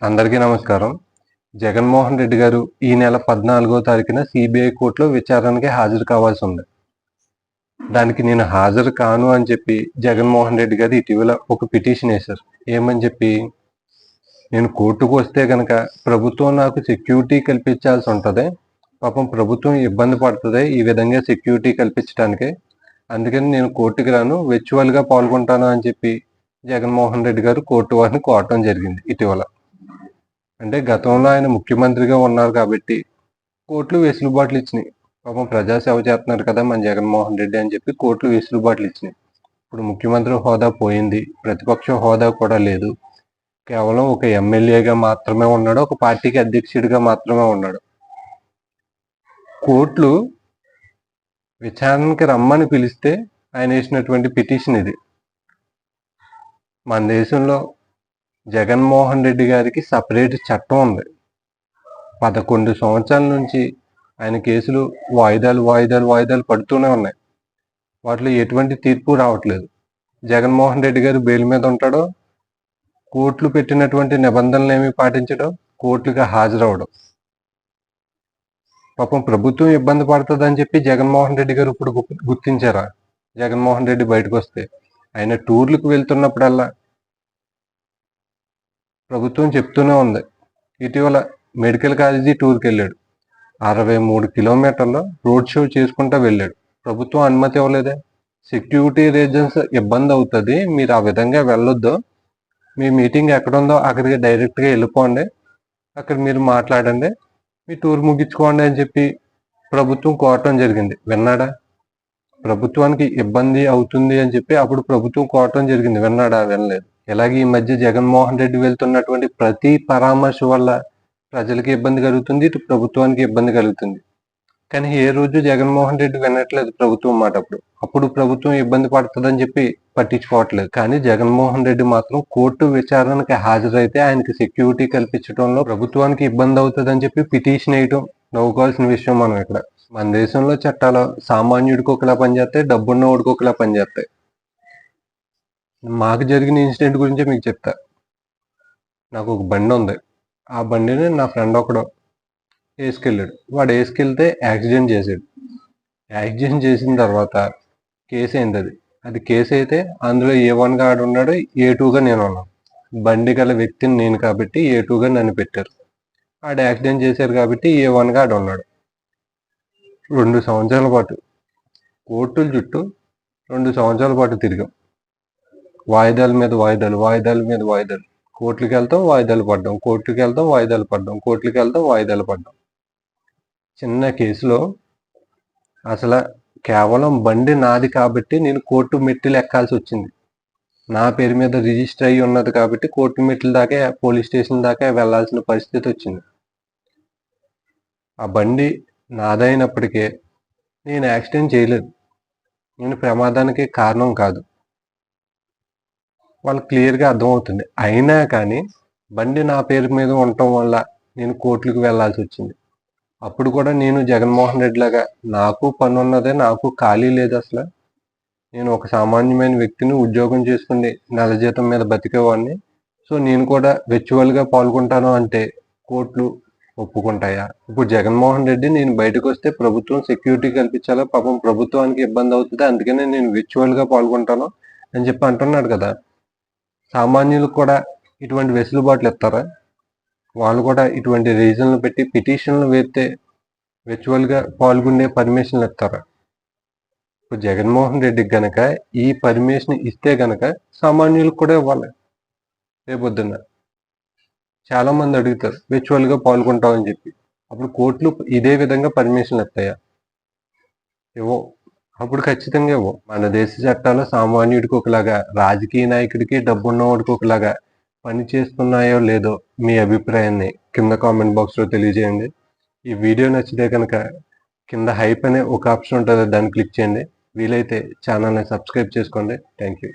అందరికీ నమస్కారం. జగన్మోహన్ రెడ్డి గారు ఈ నెల పద్నాలుగో తారీఖున సిబిఐ కోర్టులో విచారణకి హాజరు కావాల్సి ఉంది దానికి నేను హాజరు కాను అని చెప్పి జగన్మోహన్ రెడ్డి గారు ఇటీవల ఒక పిటిషన్ వేశారు. ఏమని చెప్పి? నేను కోర్టుకు వస్తే కనుక ప్రభుత్వం నాకు సెక్యూరిటీ కల్పించాల్సి ఉంటుంది. పాపం ప్రభుత్వం ఇబ్బంది పడుతుంది ఈ విధంగా సెక్యూరిటీ కల్పించడానికి అందుకని నేను కోర్టుకి రాను గా పాల్గొంటాను అని చెప్పి జగన్మోహన్ రెడ్డి గారు కోర్టు వారిని కోరటం జరిగింది ఇటీవల. అంటే గతంలో ఆయన ముఖ్యమంత్రిగా ఉన్నారు కాబట్టి కోట్లు వెసులుబాట్లు ఇచ్చినాయి. పాపం ప్రజాసేవ చేస్తున్నారు కదా మన జగన్మోహన్ రెడ్డి అని చెప్పి కోట్లు వెసులుబాట్లు ఇచ్చినాయి. ఇప్పుడు ముఖ్యమంత్రి హోదా పోయింది. ప్రతిపక్ష హోదా కూడా లేదు. కేవలం ఒక ఎమ్మెల్యేగా మాత్రమే ఉన్నాడు. ఒక పార్టీకి అధ్యక్షుడిగా మాత్రమే ఉన్నాడు. కోర్టులు విచారణకి రమ్మని పిలిస్తే ఆయన వేసినటువంటి పిటిషన్ ఇది. మన దేశంలో జగన్మోహన్ రెడ్డి గారికి సపరేట్ చట్టం ఉంది. పదకొండు సంవత్సరాల నుంచి ఆయన కేసులు వాయిదాలు వాయిదాలు వాయిదాలు పడుతూనే ఉన్నాయి. వాటిలో ఎటువంటి తీర్పు రావట్లేదు. జగన్మోహన్ రెడ్డి గారు బెయిల్ మీద ఉంటాడో కోర్టులు పెట్టినటువంటి నిబంధనలు ఏమి పాటించడం కోర్టులుగా హాజరవడం పాపం ప్రభుత్వం ఇబ్బంది పడుతుందని చెప్పి జగన్మోహన్ రెడ్డి గారు ఇప్పుడు గుర్తించారా? జగన్మోహన్ రెడ్డి బయటకు వస్తే ఆయన టూర్లకు వెళ్తున్నప్పుడల్లా ప్రభుత్వం చెప్తూనే ఉంది. ఇటీవల మెడికల్ కాలేజీ టూర్కి వెళ్ళాడు. అరవై మూడు కిలోమీటర్లు రోడ్ షో చేసుకుంటూ వెళ్ళాడు. ప్రభుత్వం అనుమతి ఇవ్వలేదే. సెక్యూరిటీ రీజన్స్ ఇబ్బంది అవుతుంది. మీరు ఆ విధంగా వెళ్ళొద్దు. మీ మీటింగ్ ఎక్కడ ఉందో అక్కడికి డైరెక్ట్గా వెళ్ళిపోండి. అక్కడ మీరు మాట్లాడండి. మీ టూర్ ముగించుకోండి అని చెప్పి ప్రభుత్వం కోరటం జరిగింది. విన్నాడా? ప్రభుత్వానికి ఇబ్బంది అవుతుంది అని చెప్పి అప్పుడు ప్రభుత్వం కోరటం జరిగింది. విన్నాడా? వినలేదు. ఇలాగే ఈ మధ్య జగన్మోహన్ రెడ్డి వెళ్తున్నటువంటి ప్రతి పరామర్శ వల్ల ప్రజలకి ఇబ్బంది కలుగుతుంది ఇటు ప్రభుత్వానికి ఇబ్బంది కలుగుతుంది. కానీ ఏ రోజు జగన్మోహన్ రెడ్డి వినట్లేదు ప్రభుత్వం మాట అప్పుడు. అప్పుడు ప్రభుత్వం ఇబ్బంది పడుతుందని చెప్పి పట్టించుకోవట్లేదు. కానీ జగన్మోహన్ రెడ్డి మాత్రం కోర్టు విచారణకి హాజరైతే ఆయనకి సెక్యూరిటీ కల్పించడంలో ప్రభుత్వానికి ఇబ్బంది అవుతుందని చెప్పి పిటిషన్ వేయటం నవ్వుకోవాల్సిన విషయం మనం ఇక్కడ. మన దేశంలో చట్టాలు సామాన్యుడికి ఒకలా పనిచేస్తాయి డబ్బున్న వాడికి ఒకలా పనిచేస్తాయి. మాకు జరిగిన ఇన్సిడెంట్ గురించి మీకు చెప్తా. నాకు ఒక బండి ఉంది. ఆ బండిని నా ఫ్రెండ్ ఒకడు వేసుకెళ్ళాడు. వాడు వేసుకెళ్తే యాక్సిడెంట్ చేశాడు. యాక్సిడెంట్ చేసిన తర్వాత కేసు అయింది అది. అది కేసు అయితే అందులో ఏ వన్గా ఆడు ఉన్నాడు ఏ టూగా నేను ఉన్నాను. బండి గల వ్యక్తిని నేను కాబట్టి ఏ టూగా నన్ను పెట్టారు. ఆడు యాక్సిడెంట్ చేశారు కాబట్టి ఏ వన్గా ఆడు ఉన్నాడు. రెండు సంవత్సరాల పాటు కోర్టుల చుట్టూ రెండు సంవత్సరాల పాటు తిరిగాం. వాయిదాల మీద వాయిదాలు వాయిదాల మీద వాయిదాలు. కోర్టులకు వెళ్తాం వాయిదాలు పడ్డాం. కోర్టుకి వెళ్తాం వాయిదాలు పడ్డాం. కోర్టులకు వెళ్తాం వాయిదాలు పడ్డాం. చిన్న కేసులో అసలు కేవలం బండి నాది కాబట్టి నేను కోర్టు మెట్టులు ఎక్కాల్సి వచ్చింది. నా పేరు మీద రిజిస్టర్ అయ్యి ఉన్నది కాబట్టి కోర్టు మెట్ల దాకా పోలీస్ స్టేషన్ దాకా వెళ్ళాల్సిన పరిస్థితి వచ్చింది. ఆ బండి నాదైనప్పటికీ నేను యాక్సిడెంట్ చేయలేదు. నేను ప్రమాదానికి కారణం కాదు. వాళ్ళకి క్లియర్గా అర్థమవుతుంది. అయినా కానీ బండి నా పేరు మీద ఉండటం వల్ల నేను కోర్టులకు వెళ్ళాల్సి వచ్చింది. అప్పుడు కూడా నేను జగన్మోహన్ రెడ్డి లాగా నాకు పని ఉన్నదే నాకు ఖాళీ లేదు అసలు. నేను ఒక సామాన్యమైన వ్యక్తిని ఉద్యోగం చేసుకుని నెల జీతం మీద బతికేవాడిని. సో నేను కూడా వెచ్చువల్గా పాల్గొంటాను అంటే కోర్టులు ఒప్పుకుంటాయా? ఇప్పుడు జగన్మోహన్ రెడ్డి నేను బయటకు వస్తే ప్రభుత్వం సెక్యూరిటీ కల్పించాలా? పాపం ప్రభుత్వానికి ఇబ్బంది అవుతుంది? అందుకనే నేను విర్చువల్గా పాల్గొంటాను అని చెప్పి అంటున్నాడు కదా. సామాన్యులకు కూడా ఇటువంటి వెసులుబాట్లు ఇస్తారా. వాళ్ళు కూడా ఇటువంటి రీజన్లు పెట్టి పిటిషన్లు వేస్తే విర్చువల్గా పాల్గొనే పర్మిషన్లు ఇస్తారా. ఇప్పుడు జగన్మోహన్ రెడ్డికి గనక ఈ పర్మిషన్ ఇస్తే గనక సామాన్యులకు కూడా ఇవ్వాలి రేపొద్దున చాలా మంది అడుగుతారు విర్చువల్గా పాల్గొంటామని చెప్పి. అప్పుడు కోర్టులు ఇదే విధంగా పర్మిషన్లు ఇస్తాయా? ఇవ్వవు అప్పుడు ఖచ్చితంగా మన దేశ చట్టాలు సామాన్యుడికి ఒకలాగా రాజకీయ నాయకుడికి డబ్బున్నవాడికి ఒకలాగా పని చేస్తున్నాయో లేదో మీ అభిప్రాయాన్ని కింద కామెంట్ బాక్స్లో తెలియజేయండి. ఈ వీడియో నచ్చితే కనుక కింద హైప్ అనే ఒక ఆప్షన్ ఉంటుంది దాన్ని క్లిక్ చేయండి. వీలైతే ఛానల్ని సబ్స్క్రైబ్ చేసుకోండి. Thank you.